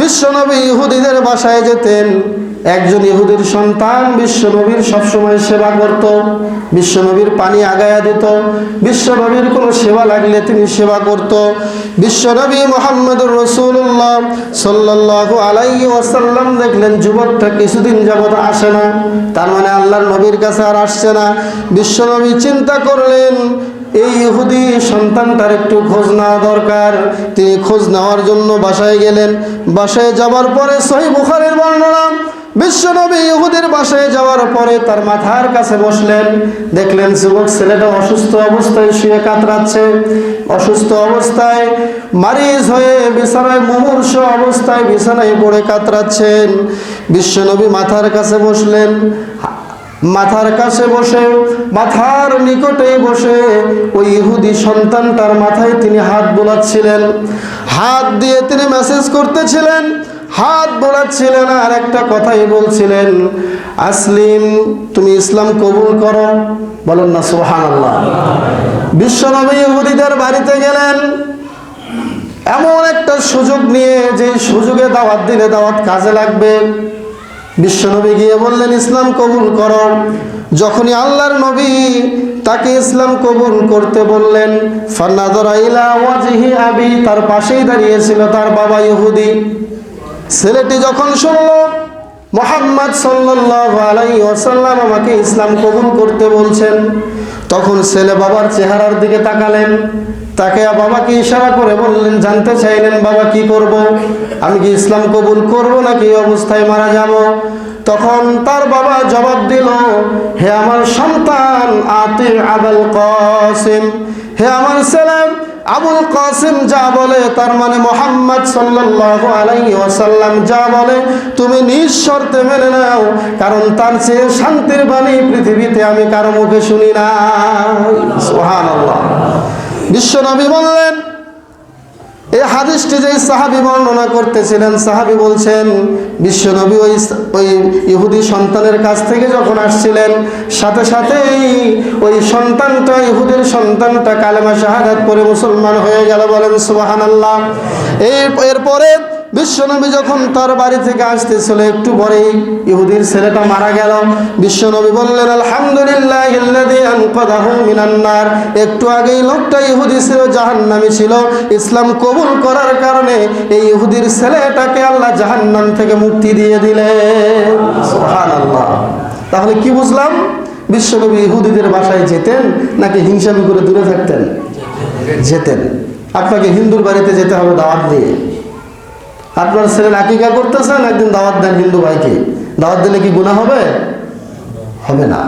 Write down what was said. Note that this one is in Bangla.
বিশ্বনবী ইহুদিদের বাসায় যেতেন। একজন ইহুদির সন্তান বিশ্বনবীর সবসময় সেবা করত, বিশ্বনবীর পানি আগায়া দিত, বিশ্বনবীর কোনো সেবা লাগলে তিনি সেবা করত। বিশ্বনবী মোহাম্মদুর রসুল্লাহ সাল্লাহ আলাই ওয়াসাল্লাম দেখলেন যুবকটা কিছুদিন যাবত আসে না, তার মানে আল্লাহর নবীর কাছে আর আসছে না। বিশ্বনবী চিন্তা করলেন এই ইহুদি সন্তানটার একটু খোঁজ নেওয়া দরকার। তিনি খোঁজ নেওয়ার জন্য বাসায় গেলেন। বাসায় যাওয়ার পরে সহি বুখারের বর্ণনা, বিশ্বনবী ইহুদের বাসায় যাওয়ার পরে তার মাথার কাছে বসলেন। দেখলেন যুবক ছেলেটা অসুস্থ অবস্থায় শুয়ে কাতরাচ্ছে। অসুস্থ অবস্থায় মারিজ হয়ে বিছানায় মুমূর্ষ অবস্থায় বিছানায় পড়ে কাতরাচ্ছেন। বিশ্বনবী মাথার কাছে বসলেন মাথার কাছে বসে, মাথার নিকটে বসে ওই ইহুদি সন্তানটার মাথায় তিনি হাত বোলাচ্ছিলেন। হাত দিয়ে তিনি মেসেজ করতেছিলেন, হাত বোলাচ্ছিলেন আর একটা কথাই বলছিলেন, আসলিম, তুমি ইসলাম কবুল করো। বলেন না সোহান বিশ্বনবী ইহুদিদের বাড়িতে গেলেন। এমন একটা সুযোগ নিয়ে যে সুযোগে দাওয়াত দিলে দাওয়াত কাজে লাগবে। বিশ্বনবী গিয়ে বললেন, ইসলাম কবুল কর। যখনই আল্লাহর নবী তাকে ইসলাম কবুল করতে বললেন আবি, তার পাশেই দাঁড়িয়েছিল তার বাবা ইহুদি। ছেলেটি যখন শুনল মোহাম্মদ আলাইহি ওয়াসাল্লাম আমাকে ইসলাম কবুল করতে বলছেন। তখন ছেলে বাবার চেহারার দিকে তাকালেন। তাকে বাবাকে ইশারা করে বললেন, জানতে চাইলেন বাবা কি করব? আমি কি ইসলাম কবুল করব নাকি অবস্থায় মারা যাব? তখন তার বাবা জবাব দিল, হে আমার সন্তান আতি আবুল কাসিম। হে আমার ছেলে আবুল কাসিম যা বলে, তার মানে মোহাম্মদ সাল্লাল্লাহু আলাইহি ওয়াসাল্লাম যা বলে, তুমি নিঃশর্তে মেনে নাও, কারণ তার চেয়ে শান্তির বাণী পৃথিবীতে আমি কারও মুখে শুনি না সুবহানাল্লাহ। বিশ্বনবী বললেন এই হাদিসটি যে সাহাবি বর্ণনা করতেছিলেন, সাহাবি বলছেন, বিশ্বনবী ওই ওই ইহুদি সন্তানের কাছ থেকে যখন আসছিলেন, সাথে সাথেই ওই সন্তানটা, ইহুদের সন্তানটা কালেমা শাহাদাত পরে মুসলমান হয়ে গেল বলেন সুবাহান আল্লাহ এই এরপরে বিশ্বনবী যখন তার বাড়ি থেকে আসতেছিল, একটু পরেই ইহুদির ছেলেটা মারা গেল। বিশ্বনবী বললেন, আলহামদুলিল্লাহ ইল্লাযী আনকাযাহু মিনান নার। একটু আগেই লোকটা ইহুদি ছিল, জাহান্নামী ছিল। ইসলাম কবুল করার কারণে এই ইহুদির ছেলেটাকে আল্লাহ জাহান্নাম থেকে মুক্তি দিয়ে দিলে। সুবহানাল্লাহ। তাহলে কি বুঝলাম? বিশ্বনবী ইহুদিদের বাসায় যেতেন নাকি হিংসামি করে দূরে থাকতেন? যেতেন। আপনাকে হিন্দুর বাড়িতে যেতে হবে দাওয়াত দিয়ে। আপনার ছেলে আকিকা করতেছেন একদিন দাওয়াত দেন হিন্দু ভাইকে? দাওয়াত দিলে কি গুণা হবে? হবে না।